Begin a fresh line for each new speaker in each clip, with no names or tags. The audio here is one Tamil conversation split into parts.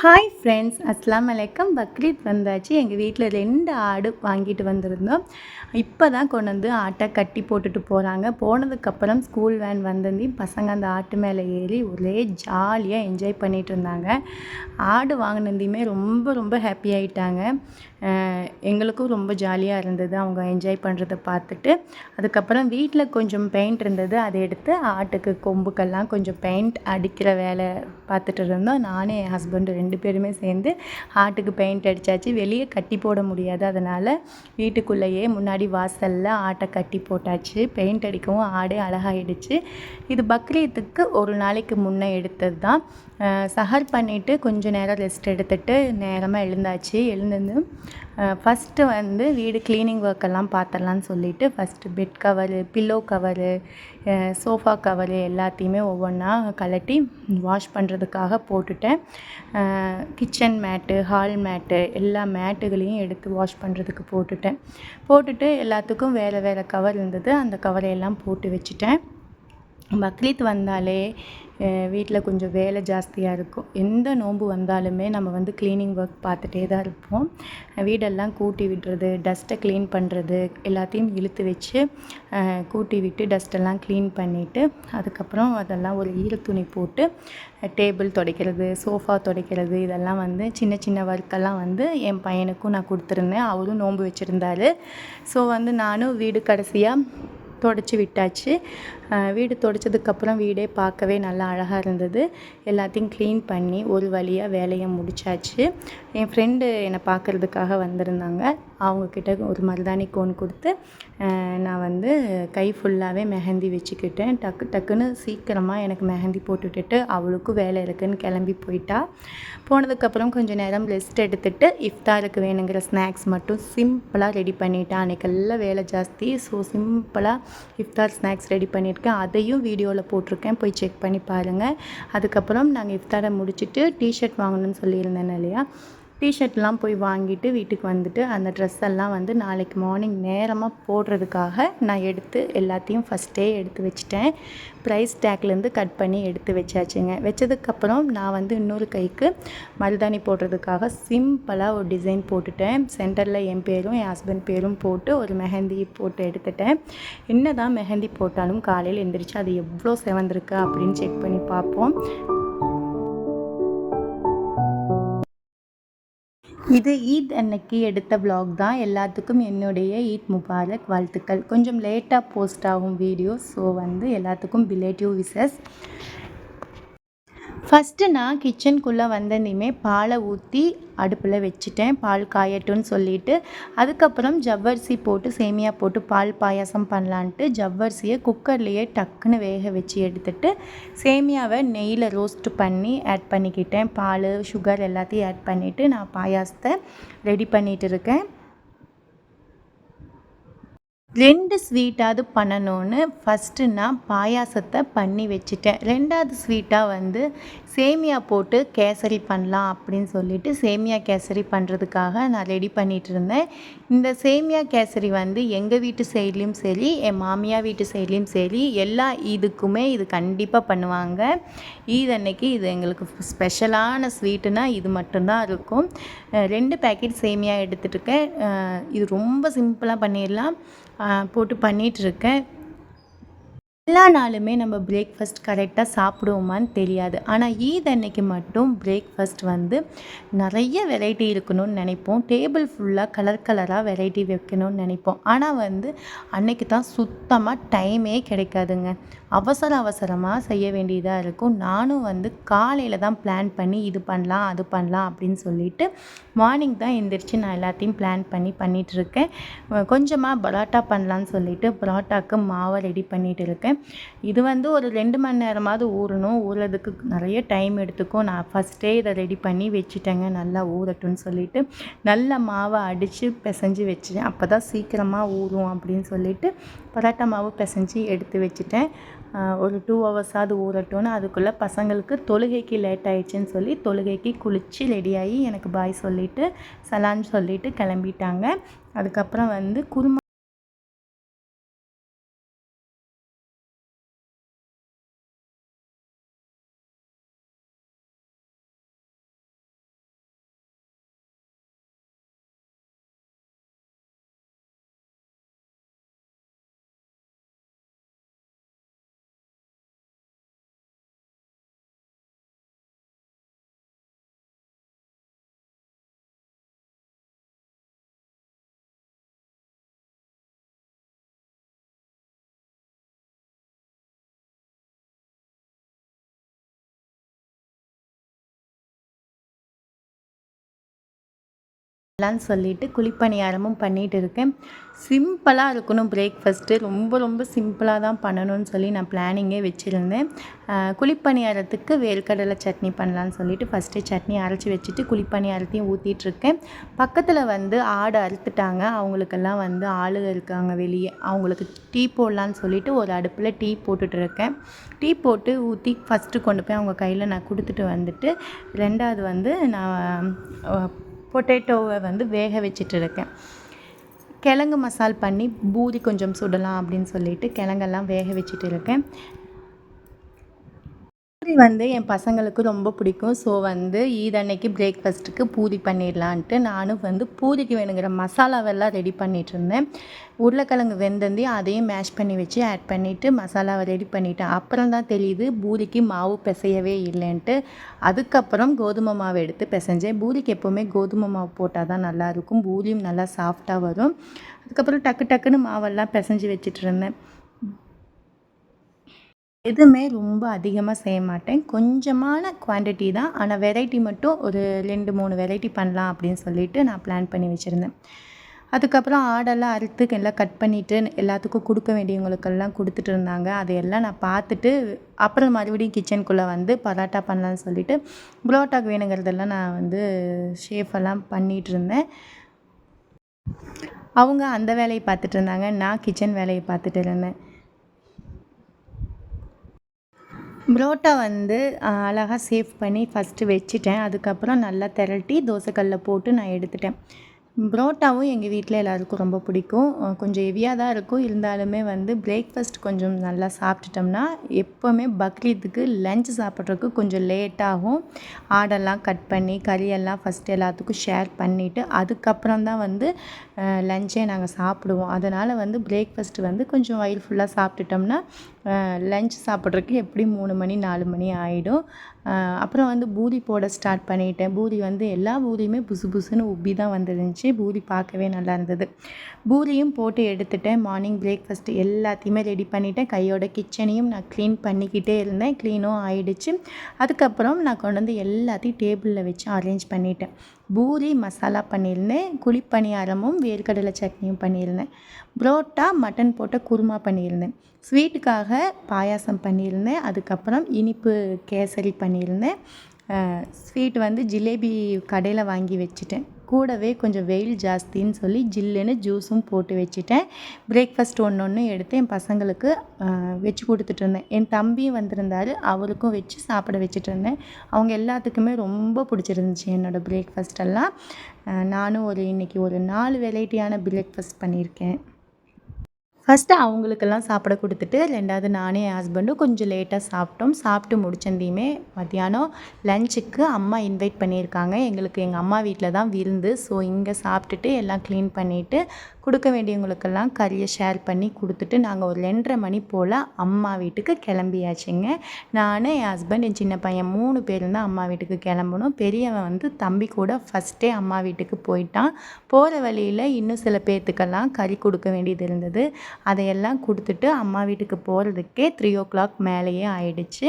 ஹாய் ஃப்ரெண்ட்ஸ் அஸ்லாம் வலைக்கம் பக்ரீத் வந்தாச்சு. எங்கள் வீட்டில் ரெண்டு ஆடு வாங்கிட்டு வந்திருந்தோம். இப்போ தான் கொண்டு வந்து ஆட்டை கட்டி போட்டுட்டு போகிறாங்க போனதுக்கப்புறம் ஸ்கூல் வேன் வந்திருந்து பசங்க அந்த ஆட்டு மேலே ஏறி ஒரே ஜாலியாக என்ஜாய் பண்ணிகிட்டு இருந்தாங்க. ஆடு வாங்கினதையுமே ரொம்ப ரொம்ப ஹாப்பி ஆகிட்டாங்க எங்களுக்கும் ரொம்ப ஜாலியாக இருந்தது. அவங்க என்ஜாய் பண்ணுறத பார்த்துட்டு அதுக்கப்புறம் வீட்டில் கொஞ்சம் பெயிண்ட் இருந்தது. அதை எடுத்து ஆட்டுக்கு கொம்புக்கெல்லாம் கொஞ்சம் பெயிண்ட் அடிக்கிற வேலை பார்த்துட்டு இருந்தோம். நானே என் ஹஸ்பண்டு ரெண்டு ரெண்டு பேருமே சேர்ந்து ஆட்டுக்கு பெயிண்ட் அடித்தாச்சு வெளியே கட்டி போட முடியாது. அதனால் வீட்டுக்குள்ளேயே முன்னாடி வாசலில் ஆட்டை கட்டி போட்டாச்சு. பெயிண்ட் அடிக்கவும் ஆடே அழகாயிடுச்சு. இது பக்ரீத்துக்கு ஒரு நாளைக்கு முன்னே எடுத்தது தான் சஹர் பண்ணிவிட்டு கொஞ்சம் நேரம் ரெஸ்ட் எடுத்துகிட்டு நேரமாக எழுந்தாச்சு. எழுந்து ஃபஸ்ட்டு வந்து வீடு க்ளீனிங் ஒர்க்கெல்லாம் பார்த்துடலான்னு சொல்லிவிட்டு first bed cover pillow cover sofa cover எல்லாத்தையுமே ஒவ்வொன்றா கலட்டி வாஷ் பண்ணுறதுக்காக போட்டுட்டேன். கிச்சன் மேட்டு ஹால் மேட்டு எல்லா மேட்டுகளையும் எடுத்து வாஷ் பண்ணுறதுக்கு போட்டுட்டேன். போட்டுட்டு எல்லாத்துக்கும் வேறு வேறு கவர் இருந்தது. அந்த கவரையெல்லாம் போட்டு வச்சுட்டேன். பக்ரீத் வந்தாலே வீட்டில் கொஞ்சம் வேலை ஜாஸ்தியாக இருக்கும். எந்த நோன்பு வந்தாலுமே நம்ம வந்து க்ளீனிங் ஒர்க் பார்த்துட்டே தான் இருப்போம். வீடெல்லாம் கூட்டி விடுறது டஸ்ட்டை க்ளீன் பண்ணுறது எல்லாத்தையும் இழுத்து வச்சு கூட்டி விட்டு டஸ்ட்டெல்லாம் க்ளீன் பண்ணிவிட்டு அதுக்கப்புறம் அதெல்லாம் ஒரு ஈர துணி போட்டு டேபிள் துடைக்கிறது சோஃபா துடைக்கிறது இதெல்லாம் வந்து சின்ன சின்ன ஒர்க்கெல்லாம் வந்து என் பையனுக்கும் நான் கொடுத்துருந்தேன். அவரும் நோன்பு வச்சுருந்தாரு. ஸோ வந்து நானும் வீடு கடைசியாக தொடச்சி விட்டாச்சு. வீடு தொடச்சதுக்கப்புறம் வீடே பார்க்கவே நல்லா அழகாக இருந்தது. எல்லாத்தையும் க்ளீன் பண்ணி ஒரு வழியாக வேலையை முடித்தாச்சு என் ஃப்ரெண்டு என்னை பார்க்குறதுக்காக வந்திருந்தாங்க. அவங்கக்கிட்ட ஒரு மருதாணி கோன் கொடுத்து நான் வந்து கை ஃபுல்லாகவே மெஹந்தி வச்சுக்கிட்டேன். டக்கு டக்குன்னு சீக்கிரமாக எனக்கு மெஹந்தி போட்டுவிட்டுட்டு அவளுக்கும் வேலை இருக்குதுன்னு கிளம்பி போயிட்டா. போனதுக்கப்புறம் கொஞ்சம் நேரம் ரெஸ்ட் எடுத்துகிட்டு இஃப்தாருக்கு வேணுங்கிற ஸ்நாக்ஸ் மட்டும் சிம்பிளாக ரெடி பண்ணிட்டேன் அன்றைக்கெல்லாம் வேலை ஜாஸ்தி. ஸோ சிம்பிளாக இஃப்தார் ஸ்நாக்ஸ் ரெடி பண்ணியிருக்கேன். அதையும் வீடியோவில் போட்டிருக்கேன். போய் செக் பண்ணி பாருங்கள் அதுக்கப்புறம் நாங்கள் இஃப்தாரை முடிச்சுட்டு டிஷர்ட் வாங்கணும்னு சொல்லியிருந்தேன் இல்லையா? டிஷர்ட்லாம் போய் வாங்கிட்டு வீட்டுக்கு வந்துட்டு அந்த ட்ரெஸ் எல்லாம் வந்து நாளைக்கு மார்னிங் நேரமாக போடுறதுக்காக நான் எடுத்து எல்லாத்தையும் ஃபஸ்ட்டே எடுத்து வச்சுட்டேன். ப்ரைஸ் டேக்லேருந்து கட் பண்ணி எடுத்து வச்சாச்சுங்க. வச்சதுக்கப்புறம் நான் வந்து இன்னொரு கைக்கு மருதாணி போடுறதுக்காக சிம்பிளாக ஒரு டிசைன் போட்டுட்டேன். சென்டரில் என் பேரும் என் ஹஸ்பண்ட் பேரும் போட்டு ஒரு மெஹந்தி போட்டு எடுத்துட்டேன். என்ன தான் மெஹந்தி போட்டாலும் காலையில் எழுந்திரிச்சு அது எவ்வளோ செவந்திருக்கு அப்படின்னு செக் பண்ணி பார்ப்போம். இது ஈத் அன்னைக்கு எடுத்த விலாக் தான். எல்லாத்துக்கும் என்னுடைய ஈத் முபாரக் வாழ்த்துக்கள். கொஞ்சம் லேட்டாக போஸ்ட் ஆகும் வீடியோ ஸோ வந்து எல்லாத்துக்கும் பிலேட்டிவ் விசஸ் ஃபஸ்ட்டு நான் கிச்சனுக்குள்ளே வந்தனையுமே பாலை ஊற்றி அடுப்பில் வச்சுட்டேன். பால் காயட்டும்னு சொல்லிவிட்டு அதுக்கப்புறம் ஜவ்வரிசி போட்டு சேமியா போட்டு பால் பாயாசம் பண்ணலான்ட்டு ஜவ்வரிசியை குக்கர்லேயே டக்குன்னு வேக வச்சு எடுத்துட்டு சேமியாவை நெய்யில் ரோஸ்ட் பண்ணி ஆட் பண்ணிக்கிட்டேன். பால் சுகர் எல்லாத்தையும் ஆட் பண்ணிவிட்டு நான் பாயாசத்தை ரெடி பண்ணிகிட்டு இருக்கேன். ரெண்டு ஸ்வீட்டாவது பண்ணணும்னு ஃபஸ்ட்டு நான் பாயாசத்தை பண்ணி வச்சுட்டேன். ரெண்டாவது ஸ்வீட்டாக வந்து சேமியா போட்டு கேசரி பண்ணலாம் அப்படின்னு சொல்லிட்டு சேமியா கேசரி பண்ணுறதுக்காக நான் ரெடி பண்ணிகிட்டு இருந்தேன். இந்த சேமியா கேசரி வந்து எங்கள் வீட்டு சைட்லேயும் சரி என் மாமியார் வீட்டு சைட்லேயும் சரி எல்லா இதுக்குமே இது கண்டிப்பாக பண்ணுவாங்க. ஈத் அன்னைக்கு இது எங்களுக்கு ஸ்பெஷலான ஸ்வீட்டுனா இது மட்டும்தான் இருக்கும். ரெண்டு பேக்கெட் சேமியா எடுத்துகிட்டு இருக்கேன். இது ரொம்ப சிம்பிளாக பண்ணிடலாம். போட்டு பண்ணிகிட்ருக்கேன் எல்லா நாளுமே நம்ம பிரேக்ஃபாஸ்ட் கரெக்டாக சாப்பிடுவோமான்னு தெரியாது. ஆனால் ஈத் அன்னைக்கு மட்டும் பிரேக்ஃபாஸ்ட் வந்து நிறைய வெரைட்டி இருக்கணும்னு நினைப்போம். டேபிள் ஃபுல்லாக கலர் கலராக வெரைட்டி வைக்கணும்னு நினைப்போம். ஆனால் வந்து அன்னைக்கு தான் சுத்தமாக டைமே கிடைக்காதுங்க. அவசர அவசரமாக செய்ய வேண்டியதாக இருக்கும். நானும் வந்து காலையில் தான் பிளான் பண்ணி இது பண்ணலாம் அது பண்ணலாம் அப்படின்னு சொல்லிட்டு மார்னிங் தான் எந்திரிச்சு நான் எல்லாத்தையும் பிளான் பண்ணி பண்ணிகிட்ருக்கேன் கொஞ்சமாக பரோட்டா பண்ணலான்னு சொல்லிட்டு பரோட்டாவுக்கு மாவை ரெடி பண்ணிகிட்டு இருக்கேன். இது வந்து ஒரு ரெண்டு மணி நேரமாவது ஊறணும். ஊறதுக்கு நிறைய டைம் எடுத்துக்கும். நான் ஃபஸ்ட்டே இதை ரெடி பண்ணி வச்சுட்டேங்க. நல்லா ஊறட்டும்னு சொல்லிட்டு நல்ல மாவை அடித்து பிசைஞ்சு வச்சுட்டேன். அப்போ தான் சீக்கிரமாக ஊறும் அப்படின்னு சொல்லிட்டு பரோட்டா மாவு பிசைஞ்சு எடுத்து வச்சுட்டேன். ஒரு டூ ஹவர்ஸாவது ஊறட்டும்னு அதுக்குள்ளே பசங்களுக்கு தொழுகைக்கு லேட் ஆயிடுச்சுன்னு சொல்லி தொழுகைக்கு குளித்து ரெடியாகி எனக்கு பாய் சொல்லிவிட்டு சலான்னு சொல்லிவிட்டு கிளம்பிட்டாங்க. அதுக்கப்புறம் வந்து குருமா எல்லாம் சொல்லிட்டு குழிப்பணியாரமும் பண்ணிகிட்டு இருக்கேன். சிம்பிளாக இருக்கணும் பிரேக்ஃபஸ்ட்டு ரொம்ப ரொம்ப சிம்பிளாக தான் பண்ணணும்னு சொல்லி நான் பிளானிங்கே வச்சுருந்தேன். குழிப்பணியாரத்துக்கு வேர்க்கடலை சட்னி பண்ணலான்னு சொல்லிட்டு ஃபஸ்ட்டு சட்னி அரைச்சி வச்சுட்டு குழிப்பணியாரத்தையும் ஊற்றிட்டுருக்கேன் பக்கத்தில் வந்து ஆடு அறுத்துட்டாங்க. அவங்களுக்கெல்லாம் வந்து ஆளுக இருக்காங்க வெளியே. அவங்களுக்கு டீ போடலான்னு சொல்லிட்டு ஒரு அடுப்பில் டீ போட்டுட்ருக்கேன் டீ போட்டு ஊற்றி ஃபஸ்ட்டு கொண்டு போய் அவங்க கையில் நான் கொடுத்துட்டு வந்துட்டு ரெண்டாவது வந்து நான் பொட்டேட்டோவை வந்து வேக வச்சிட்டு இருக்கேன் கிழங்கு மசால் பண்ணி பூரி கொஞ்சம் சுடலாம் அப்படின்னு சொல்லிட்டு கிழங்கெல்லாம் வேக வச்சுட்டு இருக்கேன் பூரி வந்து என் பசங்களுக்கு ரொம்ப பிடிக்கும். ஸோ வந்து ஈதன்னைக்கு பிரேக்ஃபாஸ்ட்டுக்கு பூரி பண்ணிடலான்ட்டு நானும் வந்து பூரிக்கு வேணுங்கிற மசாலாவெல்லாம் ரெடி பண்ணிகிட்டு இருந்தேன் உருளைக்கிழங்கு வெந்தந்தி அதையும் மேஷ் பண்ணி வச்சு ஆட் பண்ணிவிட்டு மசாலாவை ரெடி பண்ணிவிட்டேன் அப்புறம் தான் தெரியுது பூரிக்கு மாவு பிசையவே இல்லைன்ட்டு. அதுக்கப்புறம் கோதுமை மாவு எடுத்து பிசைஞ்சேன். பூரிக்கு எப்போவுமே கோதுமை மாவு போட்டால் தான் நல்லாயிருக்கும். பூரியும் நல்லா சாஃப்டாக வரும். அதுக்கப்புறம் டக்கு டக்குன்னு மாவெல்லாம் பிசைஞ்சு வச்சுட்டு இருந்தேன் எதுவுமே ரொம்ப அதிகமாக செய்ய மாட்டேன். கொஞ்சமான குவான்டிட்டி தான். ஆனால் வெரைட்டி மட்டும் ஒரு ரெண்டு மூணு வெரைட்டி பண்ணலாம் அப்படின்னு சொல்லிட்டு நான் பிளான் பண்ணி வச்சுருந்தேன். அதுக்கப்புறம் ஆடெல்லாம் அறுத்து எல்லாம் கட் பண்ணிவிட்டு எல்லாத்துக்கும் கொடுக்க வேண்டியவங்களுக்கெல்லாம் கொடுத்துட்டு இருந்தாங்க. அதையெல்லாம் நான் பார்த்துட்டு அப்புறம் மறுபடியும் கிச்சனுக்குள்ளே வந்து பரோட்டா பண்ணலான்னு சொல்லிட்டு புரோட்டாக்கு வேணுங்கிறதெல்லாம் நான் வந்து ஷேஃபெல்லாம் பண்ணிகிட்டு இருந்தேன். அவங்க அந்த வேலையை பார்த்துட்டு இருந்தாங்க. நான் கிச்சன் வேலையை பார்த்துட்டு இருந்தேன். புரோட்டா வந்து அழகாக சேவ் பண்ணி ஃபஸ்ட்டு வச்சுட்டேன். அதுக்கப்புறம் நல்லா திரட்டி தோசைக்கல்லில் போட்டு நான் எடுத்துட்டேன். புரோட்டாவும் எங்கள் வீட்டில் எல்லாருக்கும் ரொம்ப பிடிக்கும். கொஞ்சம் ஹெவியாக தான் இருக்கும். இருந்தாலுமே வந்து பிரேக்ஃபாஸ்ட் கொஞ்சம் நல்லா சாப்பிட்டுட்டோம்னா எப்போவுமே பக்ரீத்துக்கு லஞ்ச் சாப்பிட்றதுக்கு கொஞ்சம் லேட்டாகும் ஆடெல்லாம் கட் பண்ணி கறியெல்லாம் ஃபஸ்ட்டு எல்லாத்துக்கும் ஷேர் பண்ணிவிட்டு அதுக்கப்புறம் தான் வந்து லஞ்சே நாங்கள் சாப்பிடுவோம். அதனால் வந்து பிரேக்ஃபாஸ்ட் வந்து கொஞ்சம் வயிறு ஃபுல்லாக சாப்பிட்டுட்டோம்னா லஞ்ச் சாப்பிட்றதுக்கு எப்படியும் மூணு மணி நாலு மணி ஆகிடும் அப்புறம் வந்து பூரி போட ஸ்டார்ட் பண்ணிட்டேன். பூரி வந்து எல்லா பூரியுமே புசு புசுன்னு உப்பி தான் வந்துருந்துச்சு. பூரி பார்க்கவே நல்லா இருந்தது. பூரியும் போட்டு எடுத்துட்டேன். மார்னிங் பிரேக்ஃபாஸ்ட் எல்லாத்தையுமே ரெடி பண்ணிவிட்டேன் கையோட கிச்சனையும் நான் க்ளீன் பண்ணிக்கிட்டே இருந்தேன். க்ளீனும் ஆயிடுச்சு. அதுக்கப்புறம் நான் கொண்டு வந்து எல்லாத்தையும் டேபிளில் வச்சு அரேஞ்ச் பண்ணிட்டேன். பூரி மசாலா பண்ணியிருந்தேன் குழிப்பணியாரமும் வேர்க்கடலை சட்னியும் பண்ணியிருந்தேன். புரோட்டா மட்டன் போட்ட குருமா பண்ணியிருந்தேன். ஸ்வீட்டுக்காக பாயாசம் பண்ணியிருந்தேன். அதுக்கப்புறம் இனிப்பு கேசரி பண்ணியிருந்தேன். ஸ்வீட் வந்து ஜிலேபி கடையில் வாங்கி வச்சுட்டேன். கூடவே கொஞ்சம் வெயில் ஜாஸ்தின்னு சொல்லி ஜில்லுன்னு ஜூஸும் போட்டு வச்சுட்டேன். பிரேக்ஃபாஸ்ட் ஒன்று ஒன்று எடுத்து என் பசங்களுக்கு வச்சு கொடுத்துட்டு இருந்தேன். என் தம்பியும் வந்திருந்தார் அவருக்கும் வச்சு சாப்பிட வச்சுட்டு இருந்தேன். அவங்க எல்லாத்துக்குமே ரொம்ப பிடிச்சிருந்துச்சி என்னோடய பிரேக்ஃபாஸ்ட்டெல்லாம் நானும் ஒரு இன்றைக்கி ஒரு நாலு வெரைட்டியான பிரேக்ஃபாஸ்ட் பண்ணியிருக்கேன். ஃபஸ்ட்டு அவங்களுக்கெல்லாம் சாப்பிட கொடுத்துட்டு ரெண்டாவது நானே என் ஹஸ்பண்டும் கொஞ்சம் லேட்டாக சாப்பிட்டோம். சாப்பிட்டு முடிச்சந்தையுமே மத்தியானம் லஞ்சுக்கு அம்மா இன்வைட் பண்ணியிருக்காங்க. எங்களுக்கு எங்கள் அம்மா வீட்டில் தான் விருந்து. ஸோ இங்கே சாப்பிட்டுட்டு எல்லாம் க்ளீன் பண்ணிவிட்டு கொடுக்க வேண்டியவங்களுக்கெல்லாம் கறியை ஷேர் பண்ணி கொடுத்துட்டு நாங்கள் ஒரு ரெண்டரை மணி போல் அம்மா வீட்டுக்கு கிளம்பியாச்சுங்க. நான் என் ஹஸ்பண்ட் என் சின்ன பையன் மூணு பேர் தான் அம்மா வீட்டுக்கு கிளம்பணும். பெரியவன் வந்து தம்பி கூட ஃபஸ்ட்டே அம்மா வீட்டுக்கு போயிட்டான். போகிற வழியில் இன்னும் சில பேர்த்துக்கெல்லாம் கறி கொடுக்க வேண்டியது இருந்தது. அதையெல்லாம் கொடுத்துட்டு அம்மா வீட்டுக்கு போகிறதுக்கே த்ரீ ஓ கிளாக் மேலேயே ஆயிடுச்சு.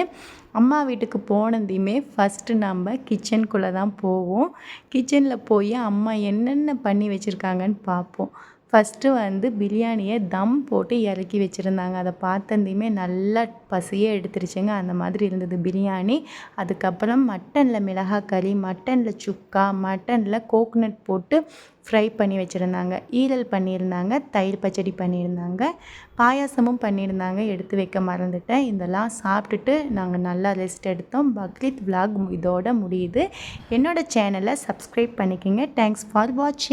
அம்மா வீட்டுக்கு போனதையுமே ஃபஸ்ட்டு நம்ம கிச்சனுக்குள்ளே தான் போவோம். கிச்சனில் போய் அம்மா என்னென்ன பண்ணி வச்சுருக்காங்கன்னு பார்ப்போம். ஃபஸ்ட்டு வந்து பிரியாணியை தம் போட்டு இறக்கி வச்சுருந்தாங்க. அதை பார்த்தந்தையுமே நல்லா பசியே எடுத்துருச்சுங்க. அந்த மாதிரி இருந்தது பிரியாணி. அதுக்கப்புறம் மட்டனில் மிளகாய் கறி மட்டனில் சுக்கா மட்டனில் கோக்னட் போட்டு ஃப்ரை பண்ணி வச்சுருந்தாங்க. ஈரல் பண்ணியிருந்தாங்க தயிர் பச்சடி பண்ணியிருந்தாங்க பாயாசமும் பண்ணியிருந்தாங்க. எடுத்து வைக்க மறந்துட்டேன். இதெல்லாம் சாப்பிட்டுட்டு நாங்கள் நல்லா ரெஸ்ட் எடுத்தோம். பக்ரீத் விலாக் இதோட முடியுது. என்னோடய சேனலை சப்ஸ்கிரைப் பண்ணிக்கோங்க. தேங்க்ஸ் ஃபார் வாட்சிங்